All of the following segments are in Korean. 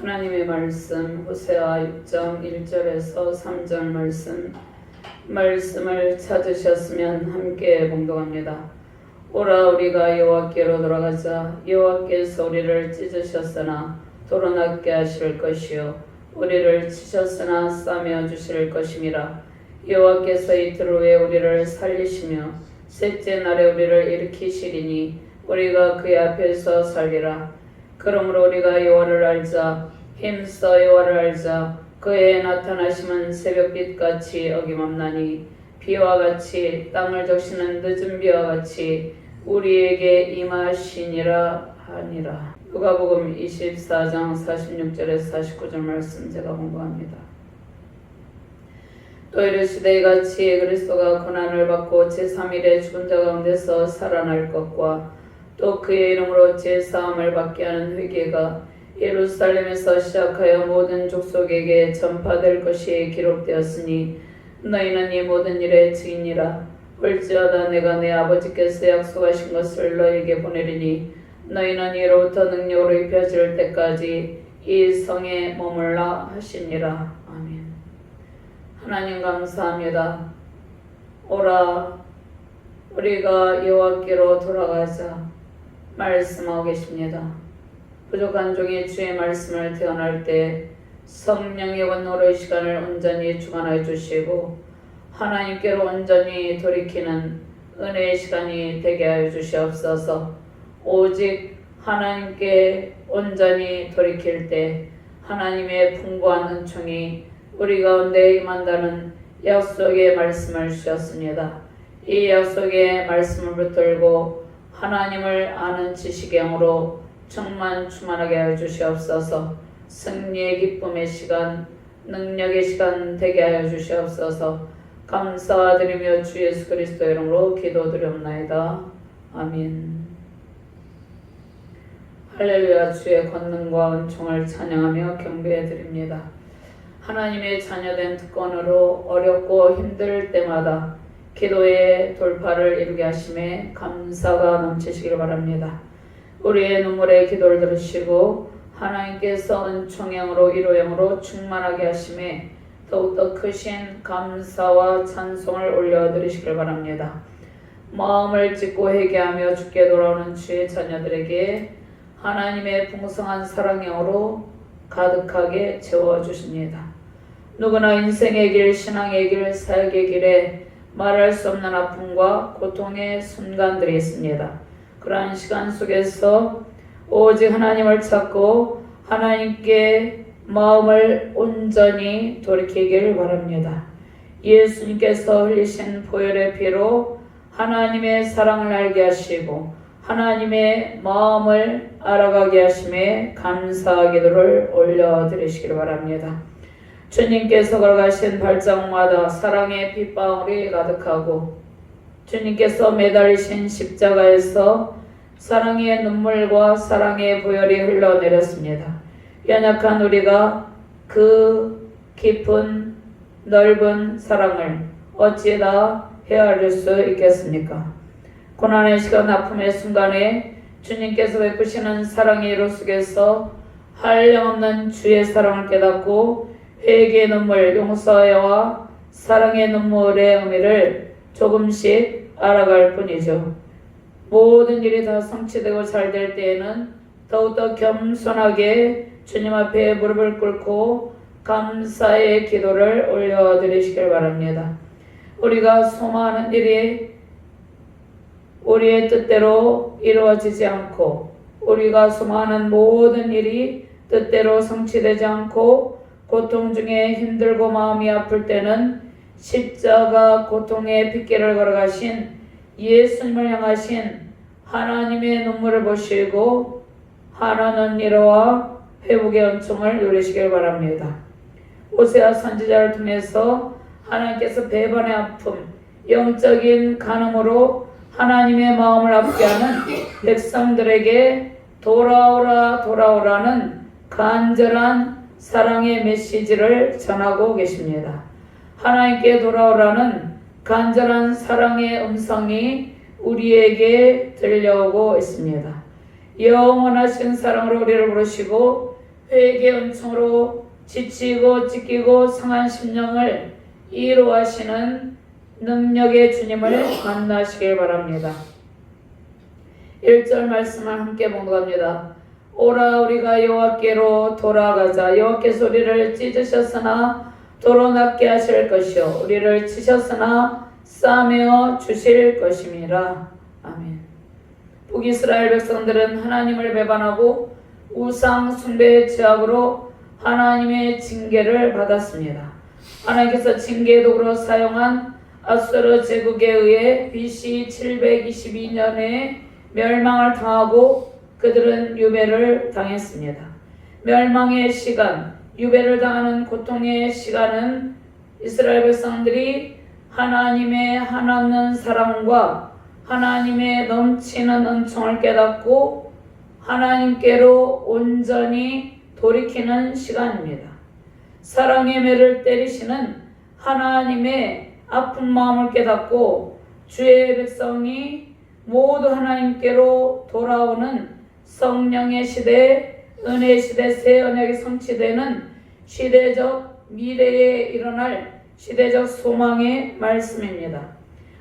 하나님의 말씀 호세아 6장 1절에서 3절 말씀 말씀을 찾으셨으면 함께 봉독합니다. 오라 우리가 여호와께로 돌아가자. 여호와께서 우리를 찢으셨으나 도로낫게 하실 것이요. 우리를 치셨으나 싸매어 주실 것임이라. 여호와께서 이틀 후에 우리를 살리시며 셋째 날에 우리를 일으키시리니 우리가 그의 앞에서 살리라 그러므로 우리가 여호와를 알자 힘써 여호와를 알자 그의 나타나심은 새벽빛 같이 어김없나니 비와 같이 땅을 적시는 늦은 비와 같이 우리에게 임하시니라 하니라 누가복음 24장 46절에서 49절 말씀 제가 공부합니다. 또 이르시되 이같이 그리스도가 고난을 받고 제3일에 죽은 자 가운데서 살아날 것과 또 그의 이름으로 제사함을 받게 하는 회개가 예루살렘에서 시작하여 모든 족속에게 전파될 것이 기록되었으니 너희는 이 모든 일의 증인이라. 볼지어다 내가 내 아버지께서 약속하신 것을 너희에게 보내리니 너희는 이로부터 능력으로 입혀질 때까지 이 성에 머물라 하시니라 아멘. 하나님 감사합니다. 오라 우리가 여호와께로 돌아가자 말씀하고 계십니다. 부족한 종이 주의 말씀을 태어날 때 성령의 원노로의 시간을 온전히 주관하여 주시고 하나님께로 온전히 돌이키는 은혜의 시간이 되게 하여 주시옵소서 오직 하나님께 온전히 돌이킬 때 하나님의 풍부한 은총이 우리 가운데 임한다는 약속의 말씀을 주셨습니다. 이 약속의 말씀을 붙들고 하나님을 아는 지식의 영으로 충만 충만하게 하여 주시옵소서. 승리의 기쁨의 시간 능력의 시간 되게 하여 주시옵소서. 감사드리며 주 예수 그리스도 이름으로 기도드리옵나이다. 아멘. 할렐루야 주의 권능과 은총을 찬양하며 경배해 드립니다. 하나님의 자녀된 특권으로 어렵고 힘들 때마다 기도의 돌파를 이루게 하심에 감사가 넘치시길 바랍니다. 우리의 눈물의 기도를 들으시고 하나님께서 은총형으로 이로형으로 충만하게 하심에 더욱더 크신 감사와 찬송을 올려드리시길 바랍니다. 마음을 찢고 회개하며 죽게 돌아오는 주의 자녀들에게 하나님의 풍성한 사랑형으로 가득하게 채워주십니다. 누구나 인생의 길, 신앙의 길, 사역의 길에 말할 수 없는 아픔과 고통의 순간들이 있습니다. 그러한 시간 속에서 오직 하나님을 찾고 하나님께 마음을 온전히 돌이키기를 바랍니다. 예수님께서 흘리신 보혈의 피로 하나님의 사랑을 알게 하시고 하나님의 마음을 알아가게 하심에 감사 기도를 올려드리시길 바랍니다. 주님께서 걸어가신 발자국마다 사랑의 빗방울이 가득하고 주님께서 매달리신 십자가에서 사랑의 눈물과 사랑의 보혈이 흘러내렸습니다. 연약한 우리가 그 깊은 넓은 사랑을 어찌다 헤아릴 수 있겠습니까? 고난의 시간 아픔의 순간에 주님께서 베푸시는 사랑의 이로 속에서 한량없는 주의 사랑을 깨닫고 회개의 눈물, 용서와 사랑의 눈물의 의미를 조금씩 알아갈 뿐이죠. 모든 일이 다 성취되고 잘 될 때에는 더욱더 겸손하게 주님 앞에 무릎을 꿇고 감사의 기도를 올려드리시길 바랍니다. 우리가 소망하는 일이 우리의 뜻대로 이루어지지 않고 우리가 소망하는 모든 일이 뜻대로 성취되지 않고 고통 중에 힘들고 마음이 아플 때는 십자가 고통의 빗길을 걸어가신 예수님을 향하신 하나님의 눈물을 보시고 하나는 위로와 회복의 은총을 누리시길 바랍니다. 오세아 선지자를 통해서 하나님께서 배반의 아픔, 영적인 간음으로 하나님의 마음을 아프게 하는 백성들에게 돌아오라 돌아오라는 간절한 사랑의 메시지를 전하고 계십니다. 하나님께 돌아오라는 간절한 사랑의 음성이 우리에게 들려오고 있습니다. 영원하신 사랑으로 우리를 부르시고 회개 은총으로 지치고 찢기고 상한 심령을 이루하시는 능력의 주님을 만나시길 바랍니다. 1절 말씀을 함께 봉독합니다. 오라 우리가 여호와께로 돌아가자 여호와께서 우리를 찢으셨으나 도로 낫게 하실 것이요 우리를 치셨으나 싸매어 주실 것임이라 아멘. 북이스라엘 백성들은 하나님을 배반하고 우상 숭배의 죄악으로 하나님의 징계를 받았습니다. 하나님께서 징계 도구로 사용한 아수르 제국에 의해 BC 722년에 멸망을 당하고 그들은 유배를 당했습니다. 멸망의 시간, 유배를 당하는 고통의 시간은 이스라엘 백성들이 하나님의 하나는 사랑과 하나님의 넘치는 은총을 깨닫고 하나님께로 온전히 돌이키는 시간입니다. 사랑의 매를 때리시는 하나님의 아픈 마음을 깨닫고 주의 백성이 모두 하나님께로 돌아오는 성령의 시대, 은혜 시대, 새 언약이 성취되는 시대적 미래에 일어날 시대적 소망의 말씀입니다.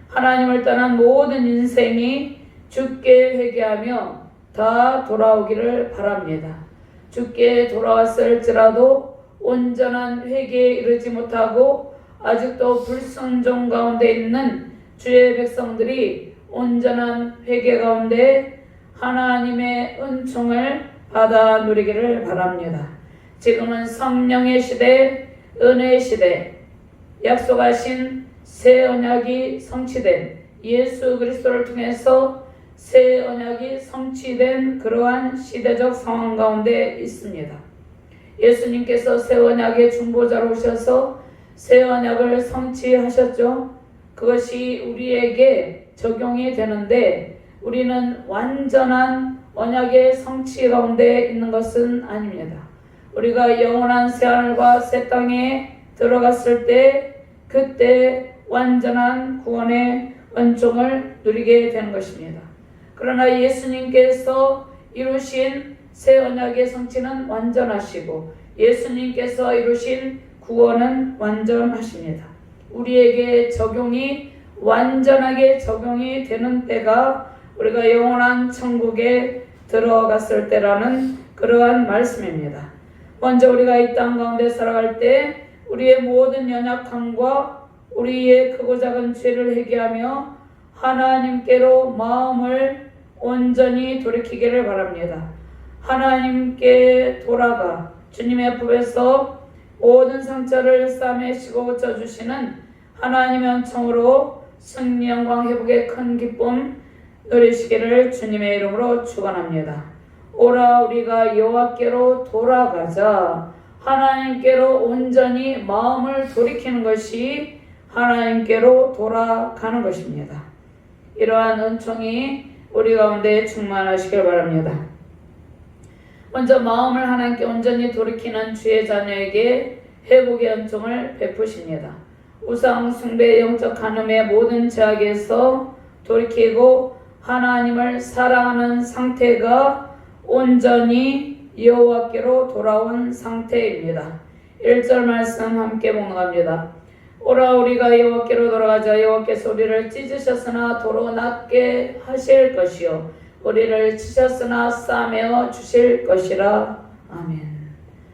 하나님을 떠난 모든 인생이 죽게 회개하며 다 돌아오기를 바랍니다. 죽게 돌아왔을지라도 온전한 회개에 이르지 못하고 아직도 불순종 가운데 있는 주의 백성들이 온전한 회개 가운데 하나님의 은총을 받아 누리기를 바랍니다. 지금은 성령의 시대, 은혜의 시대, 약속하신 새 언약이 성취된 예수 그리스도를 통해서 새 언약이 성취된 그러한 시대적 상황 가운데 있습니다. 예수님께서 새 언약의 중보자로 오셔서 새 언약을 성취하셨죠. 그것이 우리에게 적용이 되는데 우리는 완전한 언약의 성취 가운데 있는 것은 아닙니다. 우리가 영원한 새하늘과 새 땅에 들어갔을 때 그때 완전한 구원의 은총을 누리게 되는 것입니다. 그러나 예수님께서 이루신 새 언약의 성취는 완전하시고 예수님께서 이루신 구원은 완전하십니다. 우리에게 적용이 완전하게 적용이 되는 때가 우리가 영원한 천국에 들어갔을 때라는 그러한 말씀입니다. 먼저 우리가 이 땅 가운데 살아갈 때 우리의 모든 연약함과 우리의 크고 작은 죄를 회개하며 하나님께로 마음을 온전히 돌이키기를 바랍니다. 하나님께 돌아가 주님의 품에서 모든 상처를 싸매시고 고쳐주시는 하나님의 은총으로 승리 영광 회복의 큰 기쁨 누리시기를 주님의 이름으로 축원합니다. 오라 우리가 여호와께로 돌아가자 하나님께로 온전히 마음을 돌이키는 것이 하나님께로 돌아가는 것입니다. 이러한 은총이 우리 가운데 충만하시길 바랍니다. 먼저 마음을 하나님께 온전히 돌이키는 주의 자녀에게 회복의 은총을 베푸십니다. 우상 숭배 영적 간음의 모든 죄악에서 돌이키고 하나님을 사랑하는 상태가 온전히 여호와께로 돌아온 상태입니다. 1절 말씀 함께 봉독합니다. 오라 우리가 여호와께로 돌아가자 여호와께서 우리를 찢으셨으나 도로 낫게 하실 것이요 우리를 치셨으나 싸매어 주실 것이라 아멘.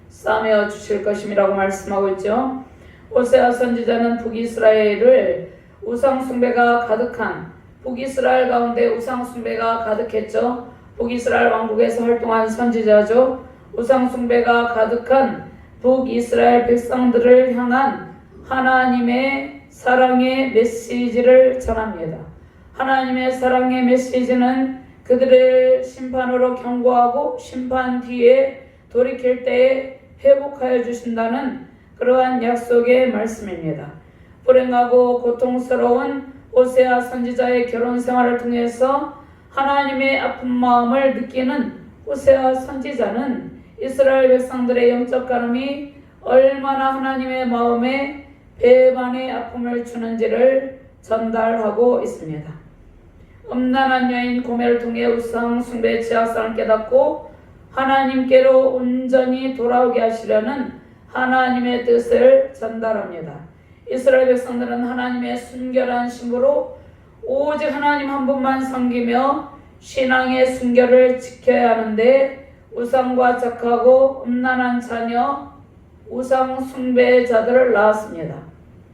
싸매어 주실 것임이라고 말씀하고 있죠. 오세아 선지자는 북이스라엘을 우상 숭배가 가득한 북이스라엘 가운데 우상 숭배가 가득했죠. 북이스라엘 왕국에서 활동한 선지자죠. 우상 숭배가 가득한 북이스라엘 백성들을 향한 하나님의 사랑의 메시지를 전합니다. 하나님의 사랑의 메시지는 그들을 심판으로 경고하고 심판 뒤에 돌이킬 때에 회복하여 주신다는 그러한 약속의 말씀입니다. 불행하고 고통스러운 오세아 선지자의 결혼 생활을 통해서 하나님의 아픈 마음을 느끼는 오세아 선지자는 이스라엘 백성들의 영적 가름이 얼마나 하나님의 마음에 배반의 아픔을 주는지를 전달하고 있습니다. 음란한 여인 고매를 통해 우상 숭배 지하상을 깨닫고 하나님께로 온전히 돌아오게 하시려는 하나님의 뜻을 전달합니다. 이스라엘 백성들은 하나님의 순결한 신부로 오직 하나님 한 분만 섬기며 신앙의 순결을 지켜야 하는데 우상과 착하고 음란한 자녀, 우상 숭배자들을 낳았습니다.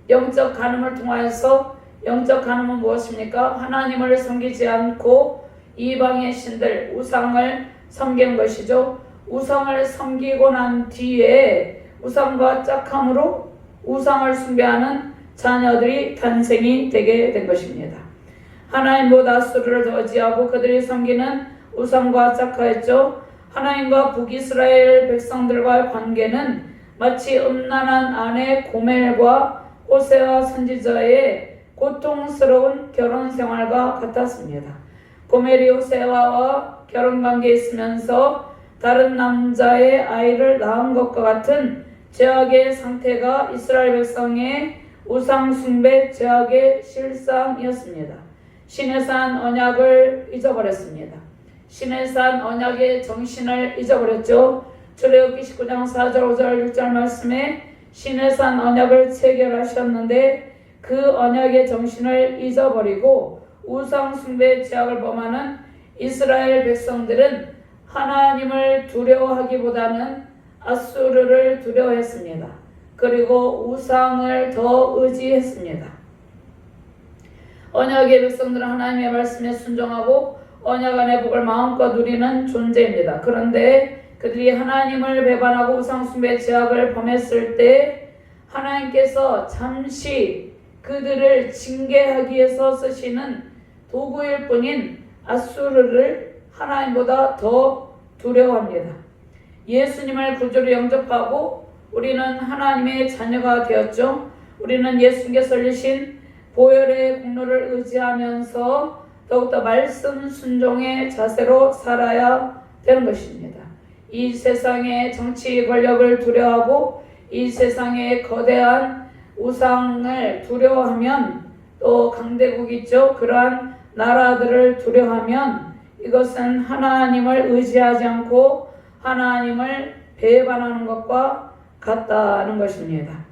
영적 간음을 통하여서 영적 간음은 무엇입니까? 하나님을 섬기지 않고 이방의 신들 우상을 섬기는 것이죠. 우상을 섬기고 난 뒤에 우상과 짝함으로 우상을 숭배하는 자녀들이 탄생이 되게 된 것입니다. 하나님보다 수를 더 지하고 그들이 섬기는 우상과 짝하였죠. 하나님과 북이스라엘 백성들과의 관계는 마치 음란한 아내 고멜과 호세와 선지자의 고통스러운 결혼 생활과 같았습니다. 고멜이 호세와와 결혼 관계에 있으면서 다른 남자의 아이를 낳은 것과 같은 죄악의 상태가 이스라엘 백성의 우상 숭배 죄악의 실상이었습니다. 신의 산 언약을 잊어버렸습니다. 신의 산 언약의 정신을 잊어버렸죠. 출애굽기 19장 4절 5절 6절 말씀에 신의 산 언약을 체결하셨는데 그 언약의 정신을 잊어버리고 우상 숭배 죄악을 범하는 이스라엘 백성들은 하나님을 두려워하기보다는 아수르를 두려워했습니다. 그리고 우상을 더 의지했습니다. 언약의 백성들은 하나님의 말씀에 순종하고 언약 안의 복을 마음껏 누리는 존재입니다. 그런데 그들이 하나님을 배반하고 우상숭배 제약을 범했을 때 하나님께서 잠시 그들을 징계하기 위해서 쓰시는 도구일 뿐인 아수르를 하나님보다 더 두려워합니다. 예수님을 구주로 영접하고 우리는 하나님의 자녀가 되었죠. 우리는 예수님께서 흘리신 보혈의 공로를 의지하면서 더욱더 말씀 순종의 자세로 살아야 되는 것입니다. 이 세상의 정치 권력을 두려워하고 이 세상의 거대한 우상을 두려워하면 또 강대국 있죠. 그러한 나라들을 두려워하면 이것은 하나님을 의지하지 않고 하나님을 배반하는 것과 같다는 것입니다.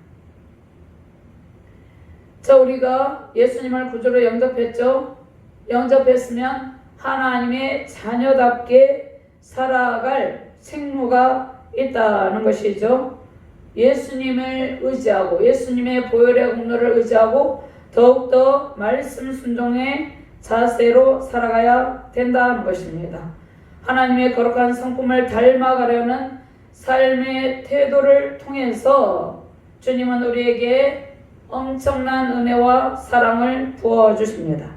자, 우리가 예수님을 구주로 영접했죠. 영접했으면 하나님의 자녀답게 살아갈 생로가 있다는 것이죠. 예수님을 의지하고 예수님의 보혈의 공로를 의지하고 더욱더 말씀 순종의 자세로 살아가야 된다는 것입니다. 하나님의 거룩한 성품을 닮아가려는 삶의 태도를 통해서 주님은 우리에게 엄청난 은혜와 사랑을 부어 주십니다.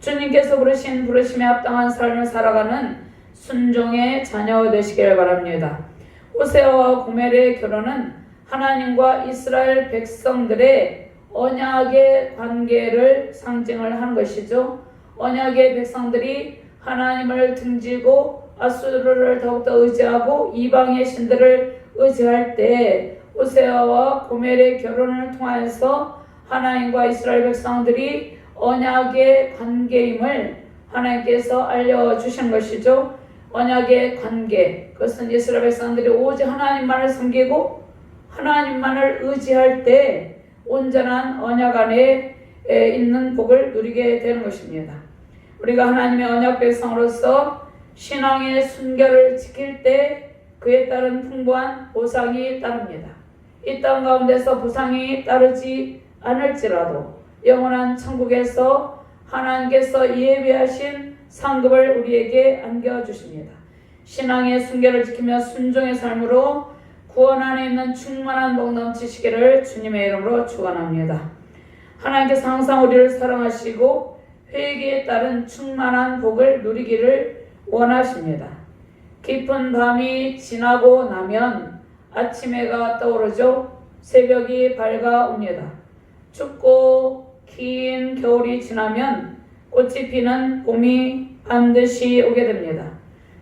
주님께서 부르신 부르심에 합당한 삶을 살아가는 순종의 자녀 되시길 바랍니다. 호세아와 고멜의 결혼은 하나님과 이스라엘 백성들의 언약의 관계를 상징을 하는 것이죠. 언약의 백성들이 하나님을 등지고 아수르를 더욱더 의지하고 이방의 신들을 의지할 때 호세아와 고멜의 결혼을 통하여서 하나님과 이스라엘 백성들이 언약의 관계임을 하나님께서 알려주신 것이죠. 언약의 관계. 그것은 이스라엘 백성들이 오직 하나님만을 섬기고 하나님만을 의지할 때 온전한 언약 안에 있는 복을 누리게 되는 것입니다. 우리가 하나님의 언약 백성으로서 신앙의 순결을 지킬 때 그에 따른 풍부한 보상이 따릅니다. 이 땅 가운데서 보상이 따르지 않을지라도 영원한 천국에서 하나님께서 예비하신 상급을 우리에게 안겨주십니다. 신앙의 순결을 지키며 순종의 삶으로 구원 안에 있는 충만한 복 넘치시기를 주님의 이름으로 축원합니다. 하나님께서 항상 우리를 사랑하시고 회개에 따른 충만한 복을 누리기를 원하십니다. 깊은 밤이 지나고 나면 아침 해가 떠오르죠. 새벽이 밝아옵니다. 춥고 긴 겨울이 지나면 꽃이 피는 봄이 반드시 오게 됩니다.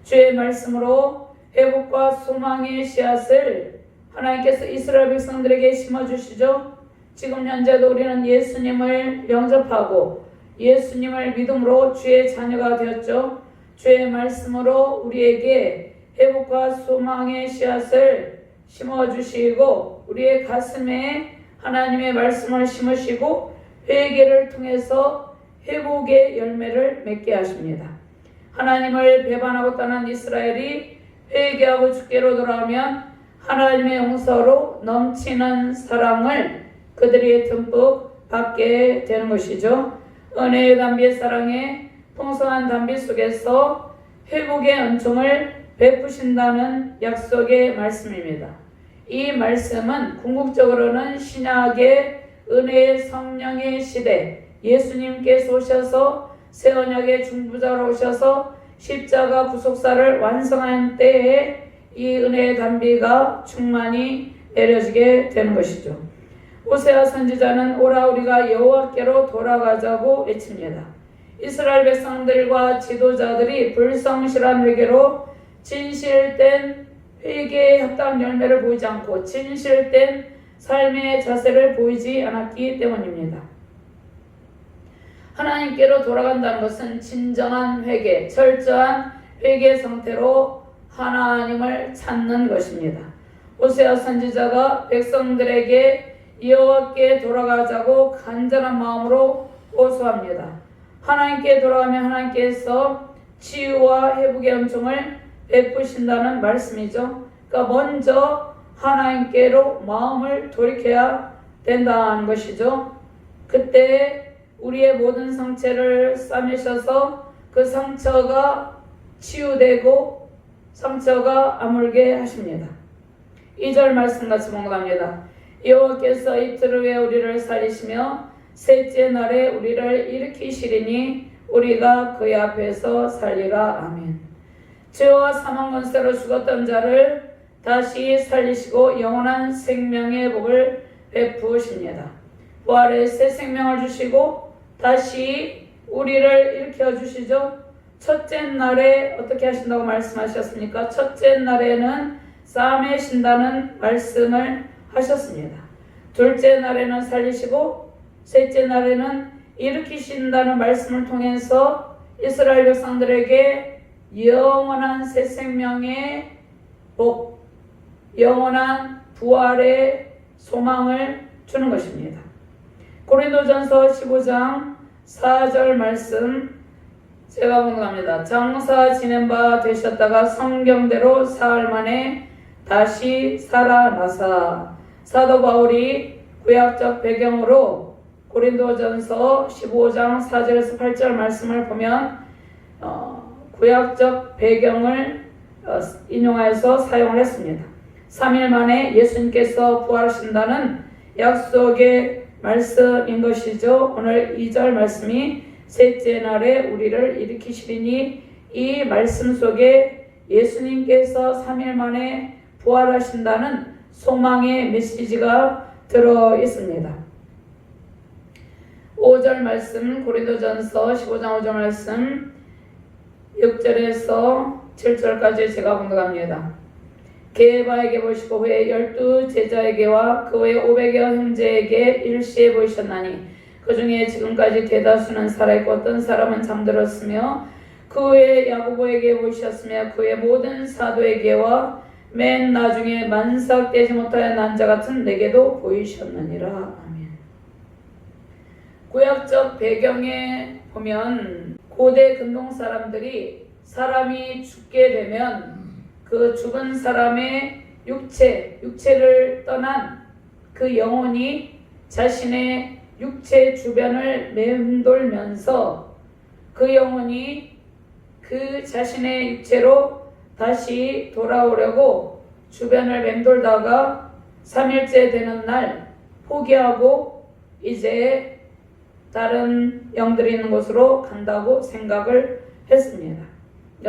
주의 말씀으로 회복과 소망의 씨앗을 하나님께서 이스라엘 백성들에게 심어주시죠. 지금 현재도 우리는 예수님을 영접하고 예수님을 믿음으로 주의 자녀가 되었죠. 주의 말씀으로 우리에게 회복과 소망의 씨앗을 심어주시고 우리의 가슴에 하나님의 말씀을 심으시고 회개를 통해서 회복의 열매를 맺게 하십니다. 하나님을 배반하고 떠난 이스라엘이 회개하고 주께로 돌아오면 하나님의 용서로 넘치는 사랑을 그들이 듬뿍 받게 되는 것이죠. 은혜의 담비 사랑에 풍성한 담비 속에서 회복의 은총을 베푸신다는 약속의 말씀입니다. 이 말씀은 궁극적으로는 신약의 은혜의 성령의 시대 예수님께서 오셔서 새 언약의 중부자로 오셔서 십자가 구속사를 완성한 때에 이 은혜의 담비가 충만히 내려지게 되는 것이죠. 오세아 선지자는 오라 우리가 여호와께로 돌아가자고 외칩니다. 이스라엘 백성들과 지도자들이 불성실한 회개로 진실된 회개의 합당 열매를 보이지 않고 진실된 삶의 자세를 보이지 않았기 때문입니다. 하나님께로 돌아간다는 것은 진정한 회개, 철저한 회개 상태로 하나님을 찾는 것입니다. 오세아 선지자가 백성들에게 여호와께 돌아가자고 간절한 마음으로 호소합니다. 하나님께 돌아가면 하나님께서 치유와 회복의 은총을 베푸신다는 말씀이죠. 그러니까 먼저 하나님께로 마음을 돌이켜야 된다는 것이죠. 그때 우리의 모든 상처를 싸매셔서 그 상처가 치유되고 상처가 아물게 하십니다. 2절 말씀 같이 봉독합니다. 여호와께서 이틀 후에 우리를 살리시며 셋째 날에 우리를 일으키시리니 우리가 그의 앞에서 살리라. 아멘. 죄와 사망 권세로 죽었던 자를 다시 살리시고 영원한 생명의 복을 베푸십니다. 부활의 새 생명을 주시고 다시 우리를 일으켜 주시죠. 첫째 날에 어떻게 하신다고 말씀하셨습니까? 첫째 날에는 싸매 신다는 말씀을 하셨습니다. 둘째 날에는 살리시고 셋째 날에는 일으키신다는 말씀을 통해서 이스라엘 백성들에게 영원한 새 생명의 복, 영원한 부활의 소망을 주는 것입니다. 고린도전서 15장 4절 말씀 제가 공부합니다. 장사 지낸 바 되셨다가 성경대로 사흘 만에 다시 살아나사 사도 바울이 구약적 배경으로 고린도전서 15장 4절에서 8절 말씀을 보면 어, 구약적 배경을 어, 인용해서 사용을 했습니다. 3일 만에 예수님께서 부활하신다는 약속의 말씀인 것이죠. 오늘 2절 말씀이 셋째 날에 우리를 일으키시리니 이 말씀 속에 예수님께서 3일 만에 부활하신다는 소망의 메시지가 들어 있습니다. 5절 말씀 고린도전서 15장 5절 말씀 6절에서 7절까지 제가 공독합니다. 게바에게 보시고 후에 열두 제자에게와 그외 오백여 형제에게 일시에 보이셨나니 그 중에 지금까지 대다수는 살아있고 어떤 사람은 잠들었으며 그외 야고보에게 보이셨으며 그외 모든 사도에게와 맨 나중에 만삭 되지 못하여 난자 같은 내게도 보이셨느니라. 아멘. 구약적 배경에 보면 고대 근동 사람들이 사람이 죽게 되면 그 죽은 사람의 육체, 육체를 떠난 그 영혼이 자신의 육체 주변을 맴돌면서 그 영혼이 그 자신의 육체로 다시 돌아오려고 주변을 맴돌다가 3일째 되는 날 포기하고 이제 다른 영들이 있는 곳으로 간다고 생각을 했습니다.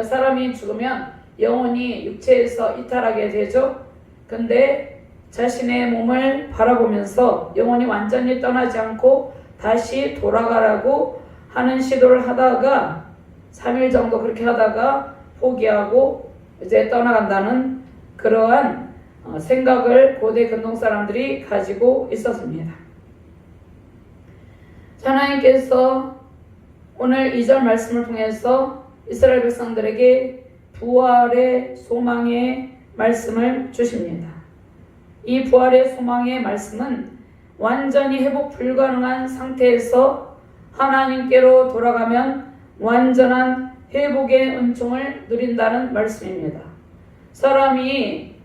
사람이 죽으면 영혼이 육체에서 이탈하게 되죠. 근데 자신의 몸을 바라보면서 영혼이 완전히 떠나지 않고 다시 돌아가라고 하는 시도를 하다가 3일 정도 그렇게 하다가 포기하고 이제 떠나간다는 그러한 어, 생각을 고대 근동 사람들이 가지고 있었습니다. 하나님께서 오늘 2절 말씀을 통해서 이스라엘 백성들에게 부활의 소망의 말씀을 주십니다. 이 부활의 소망의 말씀은 완전히 회복 불가능한 상태에서 하나님께로 돌아가면 완전한 회복의 은총을 누린다는 말씀입니다. 사람이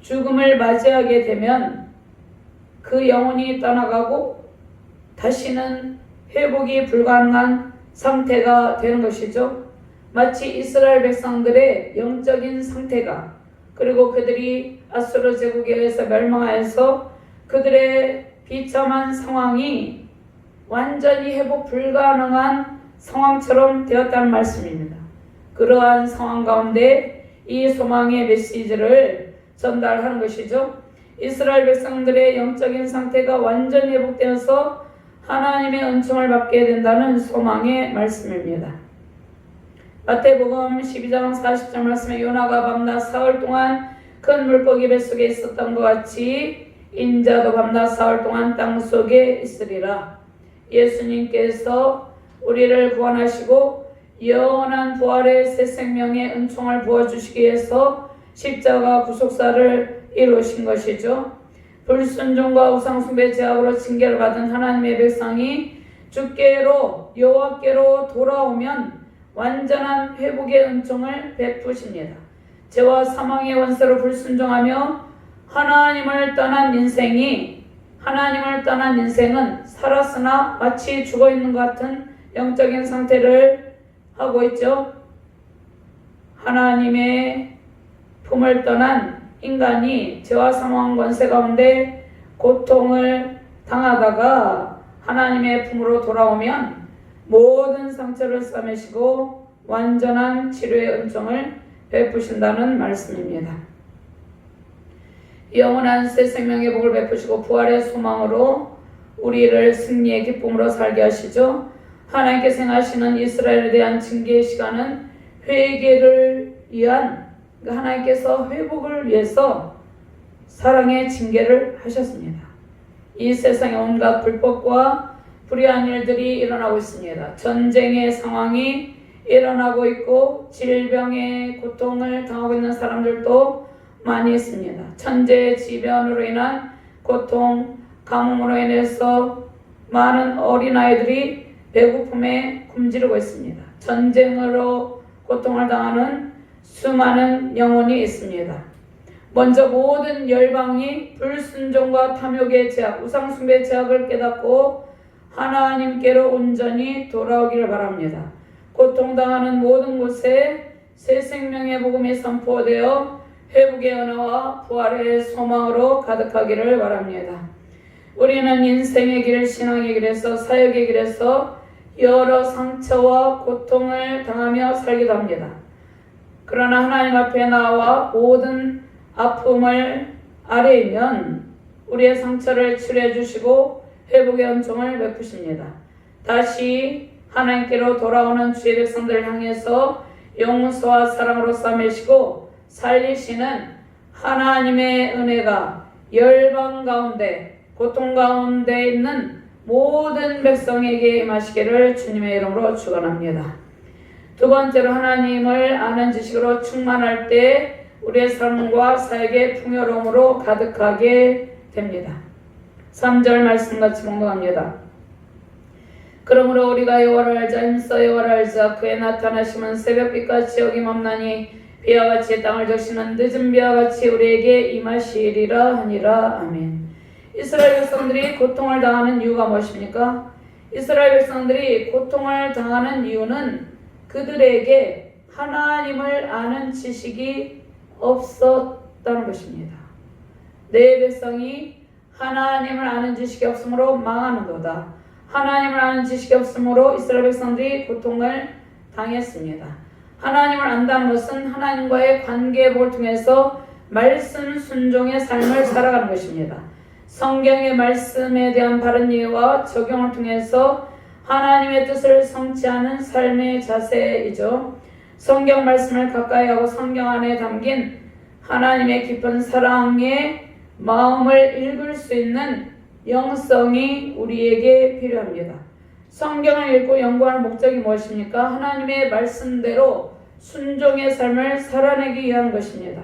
죽음을 맞이하게 되면 그 영혼이 떠나가고 다시는 회복이 불가능한 상태가 되는 것이죠. 마치 이스라엘 백성들의 영적인 상태가 그리고 그들이 아수르 제국에 의해서 멸망하여서 그들의 비참한 상황이 완전히 회복 불가능한 상황처럼 되었다는 말씀입니다. 그러한 상황 가운데 이 소망의 메시지를 전달하는 것이죠. 이스라엘 백성들의 영적인 상태가 완전히 회복되어서 하나님의 은총을 받게 된다는 소망의 말씀입니다. 마태복음 12장 40절 말씀에 요나가 밤낮 사흘 동안 큰 물고기 뱃속에 있었던 것 같이 인자도 밤낮 사흘 동안 땅 속에 있으리라. 예수님께서 우리를 구원하시고 영원한 부활의 새 생명의 은총을 부어주시기 위해서 십자가 구속사를 이루신 것이죠. 불순종과 우상숭배 제약으로 징계를 받은 하나님의 백성이 주께로 여호와께로 돌아오면 완전한 회복의 은총을 베푸십니다. 죄와 사망의 원수로 불순종하며 하나님을 떠난 인생이 하나님을 떠난 인생은 살았으나 마치 죽어 있는 것 같은 영적인 상태를 하고 있죠. 하나님의 품을 떠난 인간이 죄와 사망 권세 가운데 고통을 당하다가 하나님의 품으로 돌아오면 모든 상처를 싸매시고 완전한 치료의 은총을 베푸신다는 말씀입니다. 영원한 새 생명의 복을 베푸시고 부활의 소망으로 우리를 승리의 기쁨으로 살게 하시죠. 하나님께서 행하시는 이스라엘에 대한 징계의 시간은 회개를 위한 그러니까 하나님께서 회복을 위해서 사랑의 징계를 하셨습니다. 이 세상에 온갖 불법과 불의한 일들이 일어나고 있습니다. 전쟁의 상황이 일어나고 있고 질병의 고통을 당하고 있는 사람들도 많이 있습니다. 천재 지변으로 인한 고통, 가뭄으로 인해서 많은 어린아이들이 배고픔에 굶주리고 있습니다. 전쟁으로 고통을 당하는 수많은 영혼이 있습니다. 먼저 모든 열방이 불순종과 탐욕의 제약, 우상숭배 제약을 깨닫고 하나님께로 온전히 돌아오기를 바랍니다. 고통당하는 모든 곳에 새 생명의 복음이 선포되어 회복의 은혜와 부활의 소망으로 가득하기를 바랍니다. 우리는 인생의 길, 신앙의 길에서 사역의 길에서 여러 상처와 고통을 당하며 살기도 합니다. 그러나 하나님 앞에 나와 모든 아픔을 아뢰면 우리의 상처를 치료해 주시고 회복의 은총을 베푸십니다. 다시 하나님께로 돌아오는 주의 백성들을 향해서 용서와 사랑으로 싸매시고 살리시는 하나님의 은혜가 열방 가운데 고통 가운데 있는 모든 백성에게 임하시기를 주님의 이름으로 축원합니다. 두 번째로 하나님을 아는 지식으로 충만할 때 우리의 삶과 사역의 풍요로움으로 가득하게 됩니다. 3절 말씀 같이 공부합니다. 그러므로 우리가 여호와를 알자 힘써 여호와를 알자 그의 나타나심은 새벽빛같이 여김없나니 비와 같이 땅을 적시는 늦은 비와 같이 우리에게 임하시리라 하니라 아멘. 이스라엘 백성들이 고통을 당하는 이유가 무엇입니까? 이스라엘 백성들이 고통을 당하는 이유는 그들에게 하나님을 아는 지식이 없었다는 것입니다. 내 백성이 하나님을 아는 지식이 없으므로 망하는도다. 하나님을 아는 지식이 없으므로 이스라엘 백성들이 고통을 당했습니다. 하나님을 안다는 것은 하나님과의 관계를 통해서 말씀 순종의 삶을 살아가는 것입니다. 성경의 말씀에 대한 바른 이해와 적용을 통해서 하나님의 뜻을 성취하는 삶의 자세이죠. 성경 말씀을 가까이 하고 성경 안에 담긴 하나님의 깊은 사랑의 마음을 읽을 수 있는 영성이 우리에게 필요합니다. 성경을 읽고 연구하는 목적이 무엇입니까? 하나님의 말씀대로 순종의 삶을 살아내기 위한 것입니다.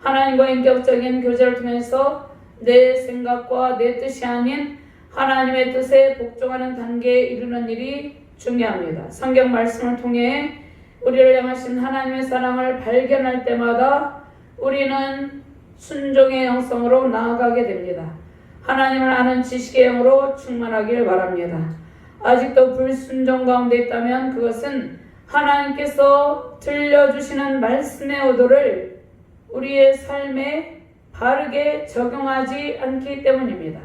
하나님과 인격적인 교제를 통해서 내 생각과 내 뜻이 아닌 하나님의 뜻에 복종하는 단계에 이르는 일이 중요합니다. 성경 말씀을 통해 우리를 향하신 하나님의 사랑을 발견할 때마다 우리는 순종의 영성으로 나아가게 됩니다. 하나님을 아는 지식의 영으로 충만하길 바랍니다. 아직도 불순종 가운데 있다면 그것은 하나님께서 들려주시는 말씀의 의도를 우리의 삶에 바르게 적용하지 않기 때문입니다.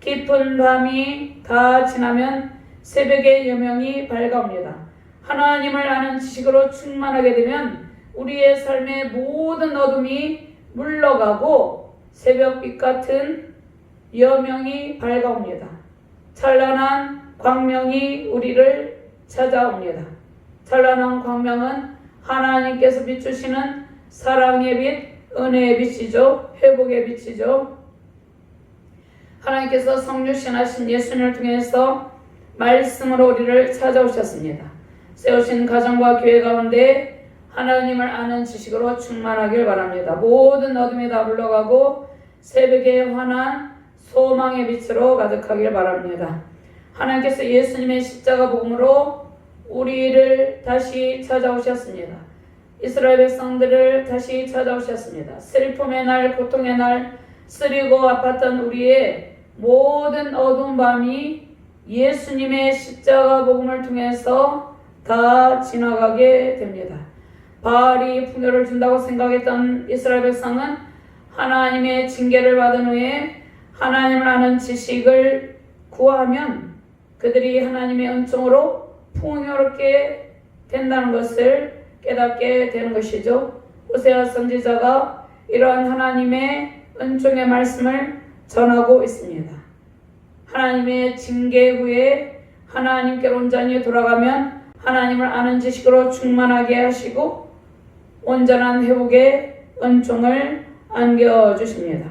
깊은 밤이 다 지나면 새벽의 여명이 밝아옵니다. 하나님을 아는 지식으로 충만하게 되면 우리의 삶의 모든 어둠이 물러가고 새벽빛 같은 여명이 밝아옵니다. 찬란한 광명이 우리를 찾아옵니다. 찬란한 광명은 하나님께서 비추시는 사랑의 빛, 은혜의 빛이죠. 회복의 빛이죠. 하나님께서 성육신하신 예수님을 통해서 말씀으로 우리를 찾아오셨습니다. 세우신 가정과 교회 가운데 하나님을 아는 지식으로 충만하길 바랍니다. 모든 어둠이 다 물러가고 새벽의 환한 소망의 빛으로 가득하길 바랍니다. 하나님께서 예수님의 십자가 복음으로 우리를 다시 찾아오셨습니다. 이스라엘 백성들을 다시 찾아오셨습니다. 슬픔의 날, 고통의 날, 쓰리고 아팠던 우리의 모든 어두운 밤이 예수님의 십자가 복음을 통해서 다 지나가게 됩니다. 바알이 풍요를 준다고 생각했던 이스라엘 백성은 하나님의 징계를 받은 후에 하나님을 아는 지식을 구하면 그들이 하나님의 은총으로 풍요롭게 된다는 것을 깨닫게 되는 것이죠. 호세아 선지자가 이러한 하나님의 은총의 말씀을 전하고 있습니다. 하나님의 징계 후에 하나님께로 온전히 돌아가면 하나님을 아는 지식으로 충만하게 하시고 온전한 회복의 은총을 안겨주십니다.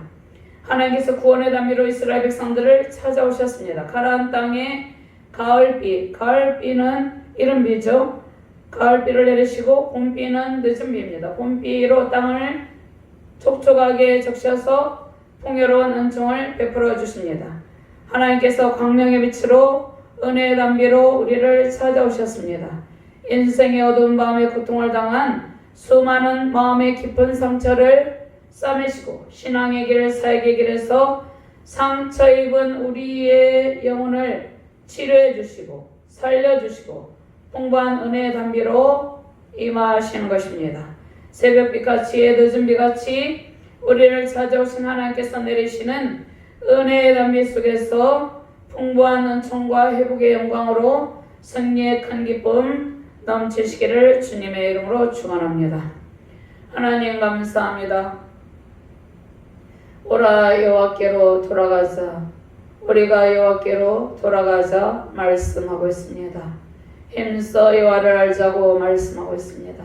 하나님께서 구원의 단비로 이스라엘 백성들을 찾아오셨습니다. 가나안 땅에 가을비, 가을비는 이른비죠. 가을비를 내리시고 봄비는 늦은 비입니다. 봄비로 땅을 촉촉하게 적셔서 풍요로운 은총을 베풀어 주십니다. 하나님께서 광명의 빛으로 은혜의 담비로 우리를 찾아오셨습니다. 인생의 어두운 밤에 고통을 당한 수많은 마음의 깊은 상처를 싸매시고 신앙의 길, 사역의 길에서 상처 입은 우리의 영혼을 치료해 주시고 살려 주시고 풍부한 은혜의 담비로 임하시는 것입니다. 새벽빛 같이 늦은 비 같이 우리를 찾아오신 하나님께서 내리시는 은혜의 담비 속에서 풍부한 은총과 회복의 영광으로 승리의 큰 기쁨 넘치시기를 주님의 이름으로 축원합니다. 하나님 감사합니다. 오라 여호와께로 돌아가자. 우리가 여호와께로 돌아가자 말씀하고 있습니다. 힘써 여호와를 알자고 말씀하고 있습니다.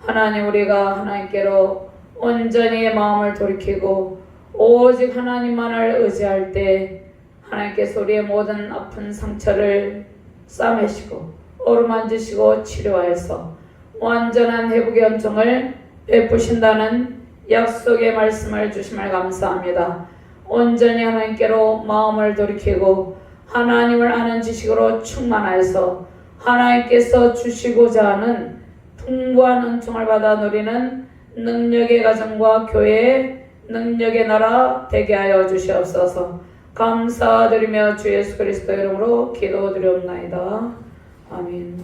하나님 우리가 하나님께로 온전히 마음을 돌이키고 오직 하나님만을 의지할 때 하나님께서 우리의 모든 아픈 상처를 싸매시고 어루만지시고 치료하여서 완전한 회복의 연정을 베푸신다는 약속의 말씀을 주심을 감사합니다. 온전히 하나님께로 마음을 돌이키고 하나님을 아는 지식으로 충만하여서 하나님께서 주시고자 하는 풍부한 은총을 받아 누리는 능력의 가정과 교회의 능력의 나라 되게 하여 주시옵소서. 감사드리며 주 예수 그리스도 이름으로 기도드리옵나이다. 아멘.